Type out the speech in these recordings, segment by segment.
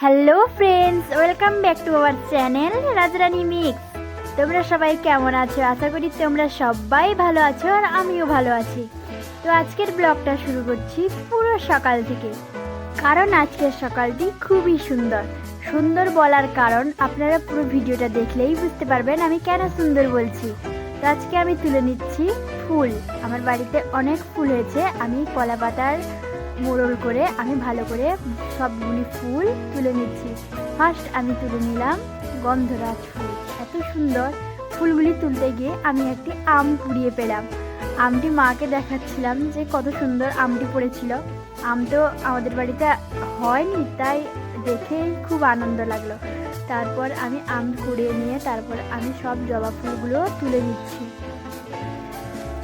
Hello friends welcome back to our channel Rajrani mix তোমরা সবাই কেমন আছো? আশা করি তোমরা সবাই ভালো আছো আর আমিও ভালো আছি। তো আজকের ব্লগটা শুরু করছি পুরো সকাল থেকে। কারণ আজকের সকালটি খুবই সুন্দর। সুন্দর বলার কারণ আপনারা পুরো ভিডিওটা দেখলেই বুঝতে পারবেন আমি কেন সুন্দর বলছি। তো আজকে আমি তুলে নিচ্ছি ফুল। আমার বাড়িতে অনেক ফুল হয়েছে। আমি কলা পাতার মোড়ল করে আমি ভালো করে সবগুলি ফুল তুলে নিচ্ছি। ফার্স্ট আমি তুলে নিলাম গন্ধরাজ ফুল। এত সুন্দর ফুলগুলি তুলতে গিয়ে আমি একটি আম কুড়িয়ে পেলাম। আমটি মাকে দেখাচ্ছিলাম যে কত সুন্দর আমটি পড়েছিল। আম তো আমাদের বাড়িতে হয়নি, তাই দেখে খুব আনন্দ লাগল। তারপর আমি আম কুড়িয়ে নিয়ে তারপর আমি সব জবা ফুলগুলো তুলে নিচ্ছি।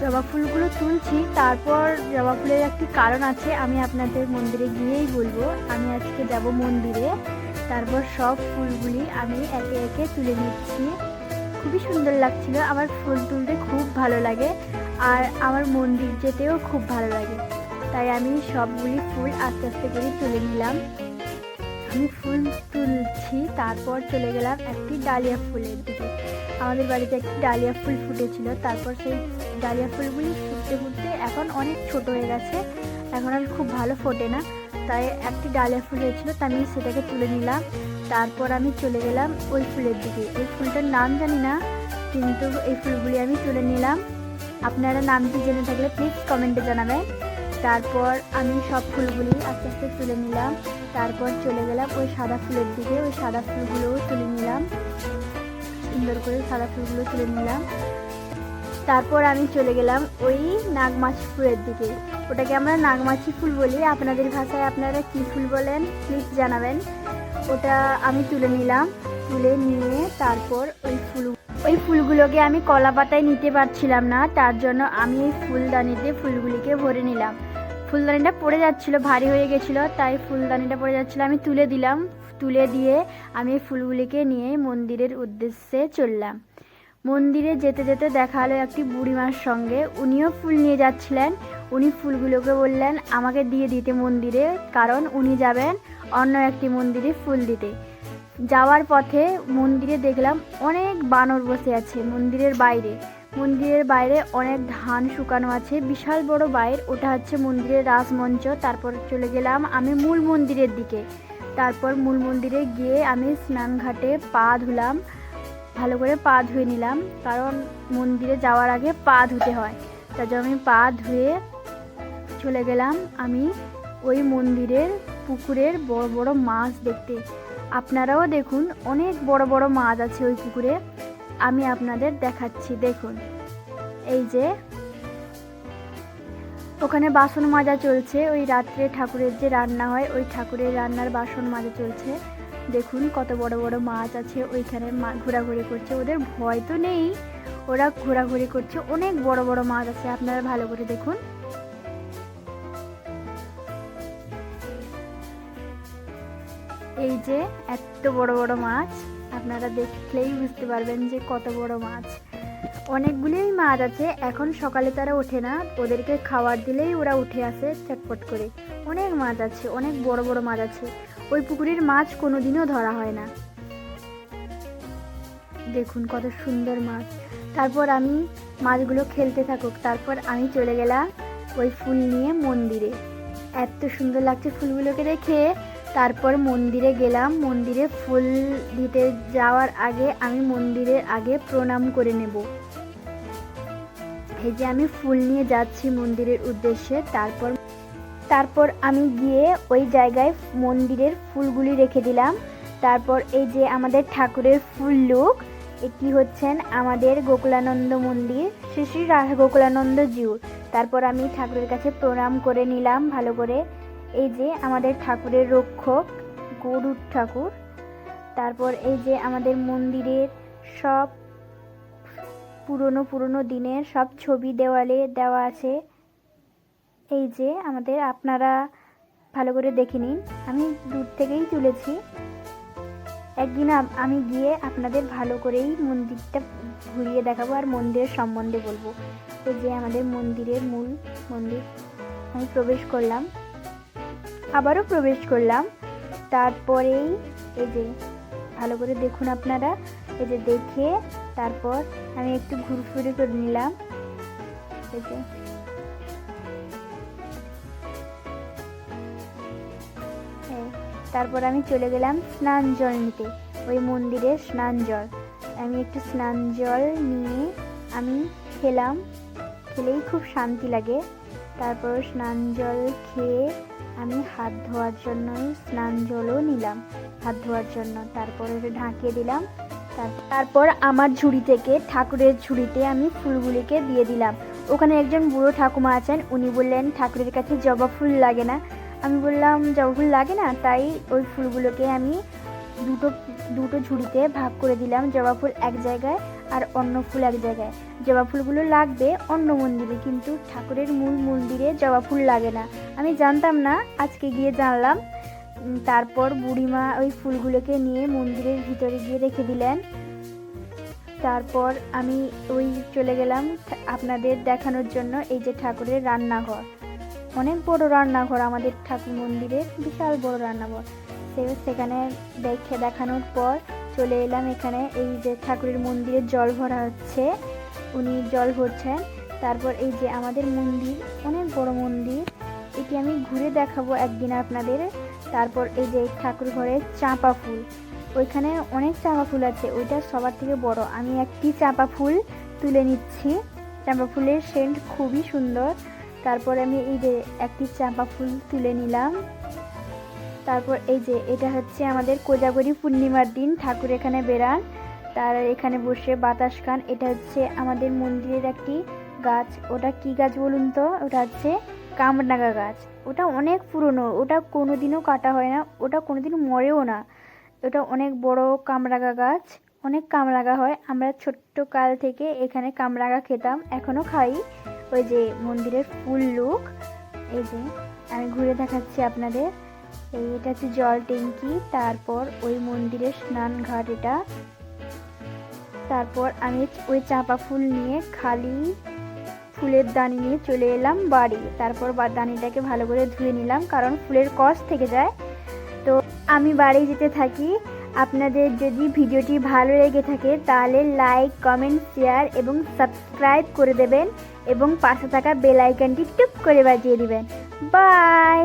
জবা ফুলগুলো তুলছি। তারপর জবা ফুলের একটি কারণ আছে, আমি আপনাদের মন্দিরে গিয়েই বলব। আমি আজকে যাব মন্দিরে। তারপর সব ফুলগুলি আমি একে একে তুলে নিচ্ছি। খুবই সুন্দর লাগছিল। আমার ফুল তুলতে খুব ভালো লাগে আর আমার মন্দির যেতেও খুব ভালো লাগে। তাই আমি সবগুলি ফুল আস্তে আস্তে করে তুলে নিলাম। আমি ফুল তুলছি, তারপর চলে গেলাম একটি ডালিয়া ফুলের দিকে। আমাদের বাড়িতে একটি ডালিয়া ফুল ফুটেছিল, তারপর সেই ডালিয়া ফুলগুলি ফুটতে ফুটতে এখন অনেক ছোট হয়ে গেছে। এখন আর খুব ভালো ফোটে না। তাই একটি ডালিয়া ফুল হয়েছিল, তা আমি সেটাকে তুলে নিলাম। তারপর আমি চলে গেলাম ওই ফুলের দিকে। এই ফুলটার নাম জানি না, কিন্তু এই ফুলগুলি আমি তুলে নিলাম। আপনারা নামটি জেনে থাকলে প্লিজ কমেন্টে জানাবেন। তারপর আমি সব ফুলগুলি আস্তে আস্তে তুলে নিলাম। তারপর চলে গেলাম ওই সাদা ফুলের দিকে। ওই সাদা ফুলগুলোও তুলে নিলাম। সুন্দর করে সাদা ফুলগুলো তুলে নিলাম। তারপর আমি চলে গেলাম ওই নাগমাছি ফুলের দিকে। ওটাকে আমরা নাগমাছি ফুল বলি। আপনাদের ভাষায় আপনারা কী ফুল বলেন প্লিজ জানাবেন। ওটা আমি তুলে নিলাম, তুলে নিয়ে তারপর ওই ফুল ওই ফুলগুলোকে আমি কলা পাতায় নিতে পারছিলাম না, তার জন্য আমি এই ফুলদানিতে ফুলগুলিকে ভরে নিলাম। ফুলদানিটা পড়ে যাচ্ছিল, ভারী হয়ে গেছিল, তাই ফুলদানিটা পড়ে যাচ্ছিল, আমি তুলে দিলাম। তুলে দিয়ে আমি ফুলগুলিকে নিয়ে মন্দিরের উদ্দেশ্যে চললাম। মন্দিরে যেতে যেতে দেখা হলো একটি বুড়িমার সঙ্গে। উনিও ফুল নিয়ে যাচ্ছিলেন। উনি ফুলগুলোকে বললেন, আমাকে দিয়ে দিতে মন্দিরে, কারণ উনি যাবেন অন্য একটি মন্দিরে ফুল দিতে। যাওয়ার পথে মন্দিরে দেখলাম অনেক বানর বসে আছে মন্দিরের বাইরে। মন্দিরের বাইরে অনেক ধান শুকানো আছে। বিশাল বড় বাইর, ওটা হচ্ছে মন্দিরের রাজমঞ্চ। তারপর চলে গেলাম আমি মূল মন্দিরের দিকে। তারপর মূল মন্দিরে গিয়ে আমি স্নানঘাটে পা ধুলাম। ভালো করে পা ধুয়ে নিলাম। কারণ মন্দিরে যাওয়ার আগে পা ধুতে হয়। তার জন্য আমি পা ধুয়ে চলে গেলাম আমি ওই মন্দিরের পুকুরের বড় বড় মাছ দেখতে। আপনারাও দেখুন, অনেক বড় বড় মাছ আছে ওই পুকুরে। আমি আপনাদের দেখাচ্ছি, দেখুন। এই যে ওখানে বাসন মাজা চলছে। ওই রাত্রে ঠাকুরের যে রান্না হয়, ওই ঠাকুরের রান্নার বাসন মাজা চলছে। দেখুন কত বড় বড় মাছ আছে ওইখানে ঘোরাঘুরি করছে, ওদের ভয় তো নেই। ওরা ঘোরাঘুরি করছে, অনেক বড় বড় মাছ আছে, আপনারা ভালো করে দেখুন। এই যে এত বড় বড় মাছ, আপনারা দেখলেই বুঝতে পারবেন যে কত বড় মাছ। অনেকগুলোই মাছ আছে, এখন সকালে তারা ওঠে না, ওদেরকে খাবার দিলেই ওরা উঠে আসে চটপট করে। অনেক মাছ আছে, অনেক বড় বড় মাছ আছে। ওই পুকুরের মাছ কোনোদিনও ধরা হয় না। দেখুন কত সুন্দর মাছ। তারপর আমি মাছগুলো খেলতে থাকুক। তারপর আমি চলে গেলাম ওই ফুল নিয়ে মন্দিরে। এত সুন্দর লাগছে ফুলগুলোকে দেখে। তারপর মন্দিরে গেলাম। মন্দিরে ফুল দিতে যাওয়ার আগে আমি মন্দিরের আগে প্রণাম করে নেব। এই যে আমি ফুল নিয়ে যাচ্ছি মন্দিরের উদ্দেশ্যে। তারপর তারপর আমি গিয়ে ওই জায়গায় মন্দিরের ফুলগুলি রেখে দিলাম। তারপর এই যে আমাদের ঠাকুরের ফুল লুক, এটি হচ্ছেন আমাদের গোকুলানন্দ মন্দির, শ্রী শ্রী গোকুলানন্দ জিউর তারপর আমি ঠাকুরের কাছে প্রণাম করে নিলাম ভালো করে। এই যে আমাদের ঠাকুরের রক্ষক, গরুর ঠাকুর। তারপর এই যে আমাদের মন্দিরের সব পুরনো পুরনো দিনের সব ছবি দেওয়ালে দেওয়া আছে। এই যে আমাদের আপনারা ভালো করে দেখে নিন। আমি দূর থেকেই তুলেছি। একদিন আমি গিয়ে আপনাদের ভালো করেই মন্দিরটা ঘুরিয়ে দেখাবো আর মন্দিরের সম্বন্ধে বলব। এই যে আমাদের মন্দিরের মূল মন্দির, আমি প্রবেশ করলাম। আবারও প্রবেশ করলাম। তারপরেই এই যে, ভালো করে দেখুন আপনারা। এই যে দেখে তারপর আমি একটু ঘুরফুরি করে নিলাম। এই যে। তারপর আমি চলে গেলাম স্নান জল নিতে, ওই মন্দিরে স্নান জল। আমি একটু স্নান জল নিয়ে আমি খেলাম, খেলেই খুব শান্তি লাগে। তারপর স্নান জল খেয়ে আমি হাত ধোয়ার জন্য স্নান জলও নিলাম, হাত ধোয়ার জন্য। তারপর ওটা ঢাকিয়ে দিলাম, তার- তারপর আমার ঝুড়ি থেকে ঠাকুরের ঝুড়িতে আমি ফুলগুলিকে দিয়ে দিলাম। ওখানে একজন বুড়ো ঠাকুমা আছেন, উনি বললেন, ঠাকুরের কাছে জবা ফুল লাগে না আমি বললাম জবা ফুল লাগে না? তাই ওই ফুলগুলোকে আমি দুটো দুটো ঝুড়িতে ভাগ করে দিলাম, জবা ফুল এক জায়গায় আর অন্য ফুল এক জায়গায়। জবা ফুলগুলো লাগবে অন্য মন্দিরে, কিন্তু ঠাকুরের মূল মন্দিরে জবা ফুল লাগে না। আমি জানতাম না, আজকে গিয়ে জানলাম। তারপর বুড়িমা ওই ফুলগুলোকে নিয়ে মন্দিরের ভিতরে গিয়ে রেখে দিলেন। তারপর আমি ওই চলে গেলাম আপনাদের দেখানোর জন্য, এই যে ঠাকুরের রান্নাঘর। অনেক বড় রান্নাঘর আমাদের ঠাকুর মন্দিরে বিশাল বড় রান্নাঘর। সে সেখানে দেখে দেখানোর পর চলে এলাম এখানে। এই যে ঠাকুরের মন্দিরে জল ভরা হচ্ছে, উনি জল ভরছেন। তারপর এই যে আমাদের মন্দির, অনেক বড় মন্দির। এটি আমি ঘুরে দেখাবো একদিন আপনাদের। তারপর এই যে ঠাকুর ঘরে চাঁপা ফুল, ওইখানে অনেক চাঁপা ফুল আছে। ওইটা সবার থেকে বড়। আমি একটি চাঁপা ফুল তুলে নিচ্ছি। চাঁপা ফুলের সেন্ট খুবই সুন্দর। তারপর আমি এই যে একটি চাঁপা ফুল তুলে নিলাম। তারপর এই যে এটা হচ্ছে আমাদের কোজাগরি পূর্ণিমার দিন, ঠাকুর এখানে বেরান তার এখানে বসে বাতাস খান। এটা হচ্ছে আমাদের মন্দিরের একটি গাছ। ওটা কি গাছ বলুন তো? ওটা হচ্ছে কামরাঙা গাছ। ওটা অনেক পুরনো। ওটা কোনোদিনও কাটা হয় না। ওটা কোনোদিনও মরেও না। ওটা অনেক বড় কামরাঙা গাছ। অনেক কামরাঙা হয়। আমরা ছোট্ট কাল থেকে এখানে কামরাঙা খেতাম। এখনও খাই। ওই যে মন্দিরের ফুল লুক এই যে আমি ঘুরে দেখাচ্ছি আপনাদের। এই এটা হচ্ছে জল ট্যাঙ্কি, তারপর ওই মন্দিরের স্নান ঘাট এটা। তারপর আমি ওই চাঁপা ফুল নিয়ে খালি ফুলের দানি নিয়ে চলে এলাম বাড়ি। তারপর দানিটাকে ভালো করে ধুয়ে নিলাম, কারণ ফুলের কষ থেকে যায়। তো আমি বাড়ি যেতে থাকি। আপনাদের যদি ভিডিওটি ভালো লেগে থাকে, তাহলে লাইক কমেন্ট শেয়ার এবং সাবস্ক্রাইব করে দেবেন। এবং পাশে থাকা বেল আইকনটি টুপ করে বাজিয়ে দিবেন। বাই!